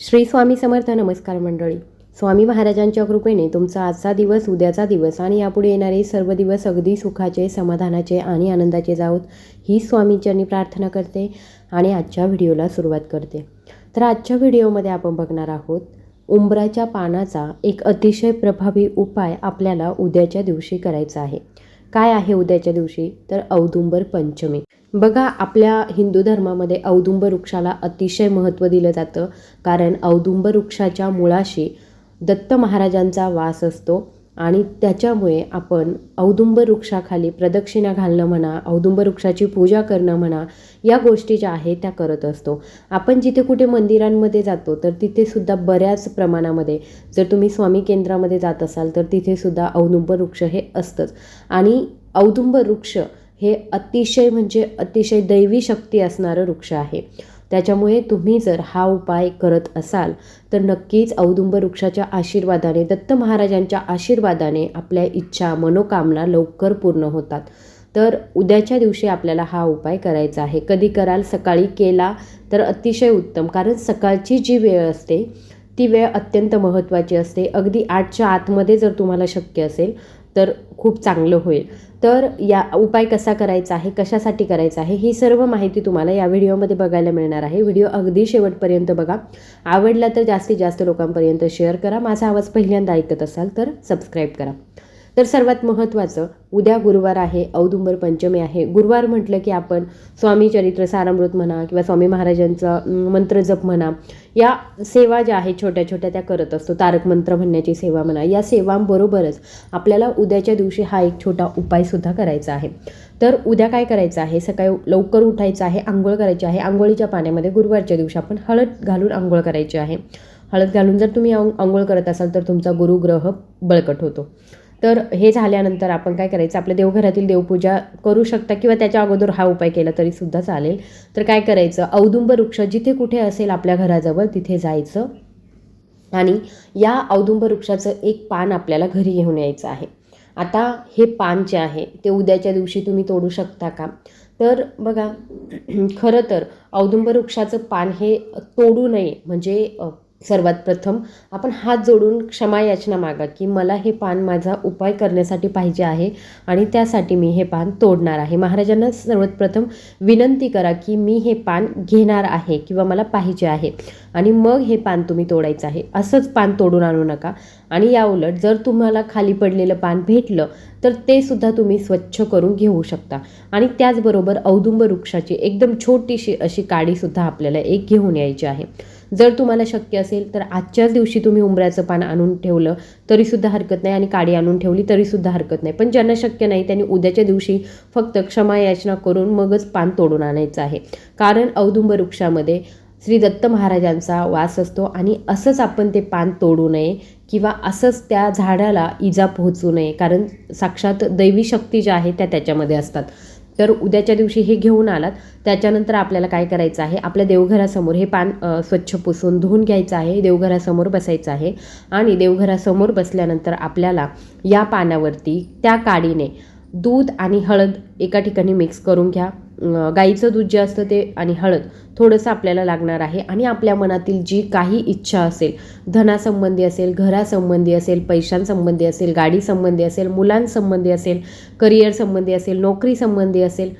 श्री स्वामी समर्थ नमस्कार मंडळी. स्वामी महाराजांच्या कृपेने तुमचा आजचा दिवस उद्याचा दिवस आणि यापुढे येणारे सर्व दिवस अगदी सुखाचे समाधानाचे आणि आनंदाचे जाऊत ही स्वामींच्यांनी प्रार्थना करते आणि आजच्या व्हिडिओला सुरुवात करते. तर आजच्या व्हिडिओमध्ये आपण बघणार आहोत उंबराच्या पानाचा एक अतिशय प्रभावी उपाय आपल्याला उद्याच्या दिवशी करायचा आहे. काय आहे उद्याच्या दिवशी? तर औदुंबर पंचमी. बघा आपल्या हिंदू धर्मामध्ये औदुंब वृक्षाला अतिशय महत्त्व दिलं जातं. कारण औदुंब वृक्षाच्या मुळाशी दत्त महाराजांचा वास असतो आणि त्याच्यामुळे आपण औदुंब वृक्षाखाली प्रदक्षिणा घालणं म्हणा औदुंब वृक्षाची पूजा करणं म्हणा या गोष्टी ज्या आहेत त्या करत असतो. आपण जिथे कुठे मंदिरांमध्ये जातो तर तिथेसुद्धा बऱ्याच प्रमाणामध्ये जर तुम्ही स्वामी केंद्रामध्ये जात असाल तर तिथेसुद्धा औदुंब वृक्ष हे असतंच. आणि औदुंब वृक्ष हे अतिशय म्हणजे अतिशय दैवी शक्ती असणारं वृक्ष आहे. त्याच्यामुळे तुम्ही जर हा उपाय करत असाल तर नक्कीच औदुंब वृक्षाच्या आशीर्वादाने दत्त महाराजांच्या आशीर्वादाने आपल्या इच्छा मनोकामना लवकर पूर्ण होतात. तर उद्याच्या दिवशी आपल्याला हा उपाय करायचा आहे. कधी कराल? सकाळी केला तर अतिशय उत्तम कारण सकाळची जी वेळ असते ती वेळ अत्यंत महत्त्वाची असते. अगदी आठच्या आतमध्ये जर तुम्हाला शक्य असेल तर खूप चांगलं होईल. तर या उपाय कसा करायचा आहे कशासाठी करायचा आहे ही सर्व माहिती तुम्हाला या व्हिडिओमध्ये बघायला मिळणार आहे. व्हिडिओ अगदी शेवटपर्यंत बघा. आवडला तर जास्तीत जास्त लोकांपर्यंत शेअर करा. माझा आवाज पहिल्यांदा ऐकत असाल तर सबस्क्राईब करा. तर सर्वात महत्त्वाचं उद्या गुरुवार आहे औदुंबर पंचमी आहे. गुरुवार म्हटलं की आपण स्वामी चरित्र सारामृत म्हणा किंवा स्वामी महाराजांचा मंत्र जप म्हणा या सेवा ज्या आहेत छोट्या छोट्या त्या करत असतो. तारक मंत्र म्हणण्याची सेवा म्हणा या सेवांबरोबरच आपल्याला उद्याच्या दिवशी हा एक छोटा उपायसुद्धा करायचा आहे. तर उद्या काय करायचं आहे? सकाळी लवकर उठायचं आहे आंघोळ करायची आहे. आंघोळीच्या पाण्यामध्ये गुरुवारच्या दिवशी आपण हळद घालून आंघोळ करायची आहे. हळद घालून जर तुम्ही आंघोळ करत असाल तर तुमचा गुरुग्रह बळकट होतो. तर हे झाल्यानंतर आपण काय करायचं आपल्या देवघरातील देवपूजा करू शकता किंवा त्याच्या अगोदर हा उपाय केला तरीसुद्धा चालेल. तर काय करायचं औदुंब वृक्ष जिथे कुठे असेल आपल्या घराजवळ तिथे जायचं आणि या औदुंब वृक्षाचं एक पान आपल्याला घरी घेऊन यायचं आहे. आता हे पान जे आहे ते उद्याच्या दिवशी तुम्ही तोडू शकता का? तर बघा खरं तर औदुंब वृक्षाचं पान हे तोडू नये म्हणजे सर्वात प्रथम आपण हात जोडून क्षमा याचना मागा की मला हे पान माझा उपाय करण्यासाठी पाहिजे आहे आणि त्यासाठी मी हे पान तोडणार आहे. महाराजांना सर्वात प्रथम विनंती करा की मी हे पान घेणार आहे किंवा मला पाहिजे आहे आणि मग हे पान तुम्ही तोडायचं आहे. असंच पान तोडून आणू नका. आणि याउलट जर तुम्हाला खाली पडलेलं पान भेटलं तर ते सुद्धा तुम्ही स्वच्छ करून घेऊ शकता. आणि त्याचबरोबर औदुंब वृक्षाची एकदम छोटीशी अशी काडीसुद्धा आपल्याला एक घेऊन यायची आहे. जर तुम्हाला शक्य असेल तर आजच्याच दिवशी तुम्ही उंबऱ्याचं पान आणून ठेवलं तरीसुद्धा हरकत नाही. आणि काडी आणून ठेवली तरीसुद्धा हरकत नाही. पण ज्यांना शक्य नाही त्यांनी उद्याच्या दिवशी फक्त क्षमा याचना करून मगच पान तोडून आणायचं आहे. कारण औदुंब वृक्षामध्ये श्री दत्त महाराजांचा वास असतो आणि असंच आपण ते पान तोडू नये किंवा असंच त्या झाडाला इजा पोहोचू नये. कारण साक्षात दैवी शक्ती ज्या आहेत त्या त्याच्यामध्ये असतात. तर उद्याच्या दिवशी हे घेऊन आलात. त्याच्यानंतर आपल्याला काय करायचं आहे? आपल्या देवघरासमोर हे पान स्वच्छ पुसून धुवून घ्यायचं आहे. देवघरासमोर बसायचं आहे. आणि देवघरासमोर बसल्यानंतर आपल्याला या पानावरती त्या काडीने दूध आणि हळद एका ठिकाणी मिक्स करून घ्या. गाईचं दूध जे असतं ते आणि हळद थोडंसं आपल्याला लागणार आहे. आणि आपल्या मनातील जी काही इच्छा असेल धनासंबंधी असेल घरासंबंधी असेल पैशांसंबंधी असेल गाडीसंबंधी असेल मुलांसंबंधी असेल करिअरसंबंधी असेल नोकरीसंबंधी असेल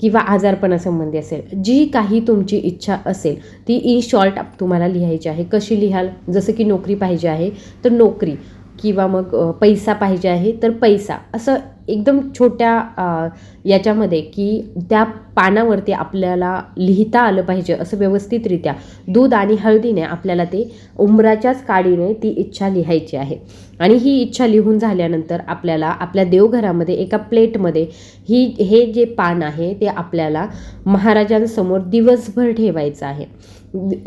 किंवा आजारपणासंबंधी असेल जी काही तुमची इच्छा असेल ती इन शॉर्ट तुम्हाला लिहायची आहे. कशी लिहाल? जसं की नोकरी पाहिजे आहे तर नोकरी किंवा मग पैसा पाहिजे आहे तर पैसा. असं एकदम छोट्या याच्यामध्ये की त्या पानावरती आपल्याला लिहिता आलं पाहिजे असं व्यवस्थितरित्या. दूध आणि हळदीने आपल्याला ते उंबराच्याच काडीने ती इच्छा लिहायची आहे. आणि ही इच्छा लिहून झाल्यानंतर आपल्याला आपल्या देवघरामध्ये एका प्लेटमध्ये ही हे जे पान आहे ते आपल्याला महाराजांसमोर दिवसभर ठेवायचं आहे.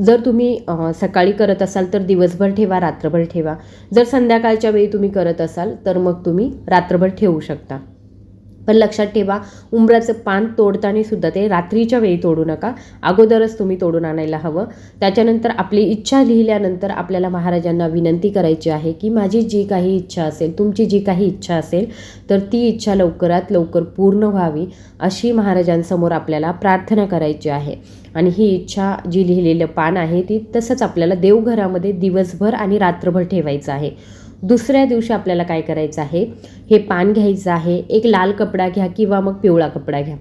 जर तुम्ही सकाळी करत असाल तर दिवसभर ठेवा रात्रभर ठेवा. जर संध्याकाळच्या वेळी तुम्ही करत असाल तर मग तुम्ही रात्रभर ठेवू शकता. पण लक्षात ठेवा उंबराचं पान तोडताना सुद्धा ते रात्रीच्या वेळी तोडू नका. अगोदरच तुम्ही तोडून आणायला हवं. त्याच्यानंतर आपली इच्छा लिहिल्यानंतर आपल्याला महाराजांना विनंती करायची आहे की माझी जी काही इच्छा असेल तुमची जी काही इच्छा असेल तर ती इच्छा लवकरात लवकर पूर्ण व्हावी अशी महाराजांसमोर आपल्याला प्रार्थना करायची आहे. आणि ही इच्छा जी लिहिलेलं पान आहे ती तसंच आपल्याला देवघरामध्ये दिवसभर आणि रात्रभर ठेवायचं आहे. दुसऱ्या दिवशी आपल्याला काय करायचं आहे? हे पान घ्यायचं आहे एक लाल कपडा घ्या किंवा मग पिवळा कपडा घ्या.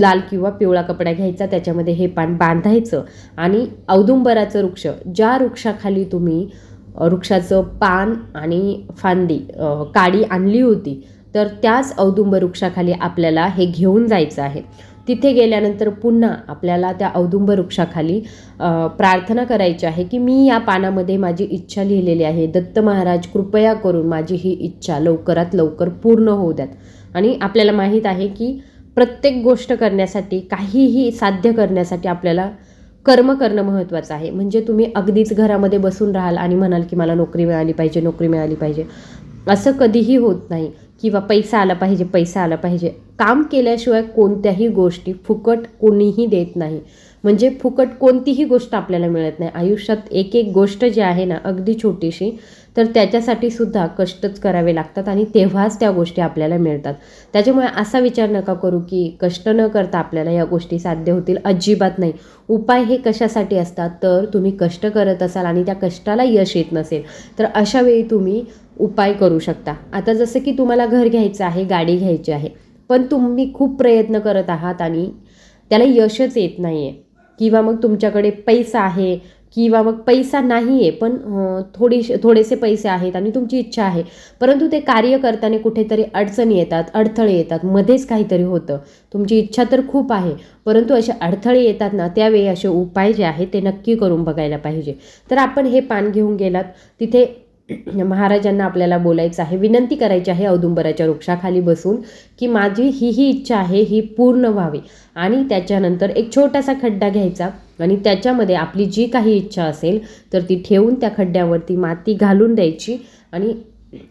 लाल किंवा पिवळा कपडा घ्यायचा त्याच्यामध्ये हे पान बांधायचं आणि औदुंबराचं वृक्ष ज्या वृक्षाखाली तुम्ही वृक्षाचं पान आणि फांदी काडी आणली होती तर त्याच औदुंबर वृक्षाखाली आपल्याला हे घेऊन जायचं आहे. तिथे गेल्यानंतर पुन्हा आपल्याला त्या औदुंब वृक्षाखाली प्रार्थना करायची आहे की मी या पानामध्ये माझी इच्छा लिहिलेली आहे. दत्त महाराज कृपया करून माझी ही इच्छा लवकरात लवकर पूर्ण होऊ द्यात. आणि आपल्याला माहीत आहे की प्रत्येक गोष्ट करण्यासाठी काहीही साध्य करण्यासाठी आपल्याला कर्म करणं महत्त्वाचं आहे. म्हणजे तुम्ही अगदीच घरामध्ये बसून राहाल आणि म्हणाल की मला नोकरी मिळाली पाहिजे नोकरी मिळाली पाहिजे. असं कधीही होत नाही. किंवा पैसा आला पाहिजे पैसा आला पाहिजे. काम केल्याशिवाय कोणत्याही गोष्टी फुकट कोणीही देत नाही. म्हणजे फुकट कोणतीही गोष्ट आपल्याला मिळत नाही. आयुष्यात एक एक गोष्ट जी आहे ना अगदी छोटीशी तर त्याच्यासाठी सुद्धा कष्टच करावे लागतात आणि तेव्हाच त्या गोष्टी आपल्याला मिळतात. त्याच्यामुळे असा विचार नका करू की कष्ट न करता आपल्याला या गोष्टी साध्य होतील. अजिबात नाही. उपाय हे कशासाठी असतात? तर तुम्ही कष्ट करत असाल आणि त्या कष्टाला यश येत नसेल तर अशा वेळी तुम्ही उपाय करू शकता. आता जसं की तुम्हाला घर घ्यायचं आहे गाडी घ्यायची आहे. पण तुम्ही खूप प्रयत्न करत आहात आणि त्याला यशच येत नाही आहे किंवा मग तुमच्याकडे पैसा आहे किंवा मग पैसा नाही आहे पण थोडीशे थोडेसे पैसे आहेत आणि तुमची इच्छा आहे. परंतु ते कार्य करताना कुठेतरी अडचणी येतात अडथळे येतात. मध्येच काहीतरी होतं. तुमची इच्छा तर खूप आहे परंतु असे अडथळे येतात ना त्यावेळी असे उपाय जे आहेत ते नक्की करून बघायला पाहिजे. तर आपण हे पान घेऊन गेलात. तिथे महाराजांना आपल्याला बोलायचं आहे विनंती करायची आहे औदुंबराच्या वृक्षाखाली बसून की माझी ही ही इच्छा आहे ही पूर्ण व्हावी. आणि त्याच्यानंतर एक छोटासा खड्डा घ्यायचा आणि त्याच्यामध्ये आपली जी काही इच्छा असेल तर ती ठेवून त्या खड्ड्यावरती माती घालून द्यायची आणि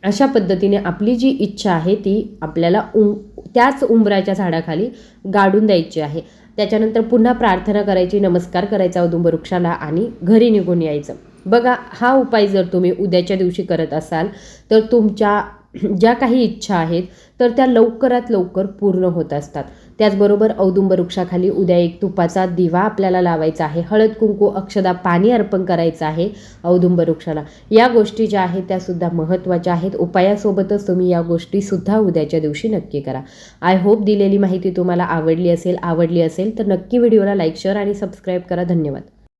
अशा पद्धतीने आपली जी इच्छा आहे ती आपल्याला उं त्याच उंबराच्या झाडाखाली गाडून द्यायची आहे. त्याच्यानंतर पुन्हा प्रार्थना करायची नमस्कार करायचा औदुंबर वृक्षाला आणि घरी निघून यायचं. बघा हा उपाय जर तुम्ही उद्याच्या दिवशी करत असाल तर तुमच्या ज्या काही इच्छा आहेत तर त्या लवकरात लवकर पूर्ण होत असतात. त्याचबरोबर औदुंब वृक्षाखाली उद्या एक तुपाचा दिवा आपल्याला लावायचा आहे. हळद कुंकू अक्षदा पाणी अर्पण करायचं आहे औदुंब वृक्षाला. या गोष्टी ज्या आहेत त्यासुद्धा महत्त्वाच्या आहेत. उपायासोबतच तुम्ही या गोष्टीसुद्धा उद्याच्या दिवशी नक्की करा. आय होप दिलेली माहिती तुम्हाला आवडली असेल आवडली असेल तर नक्की व्हिडिओला लाईक शेअर आणि सबस्क्राईब करा. धन्यवाद.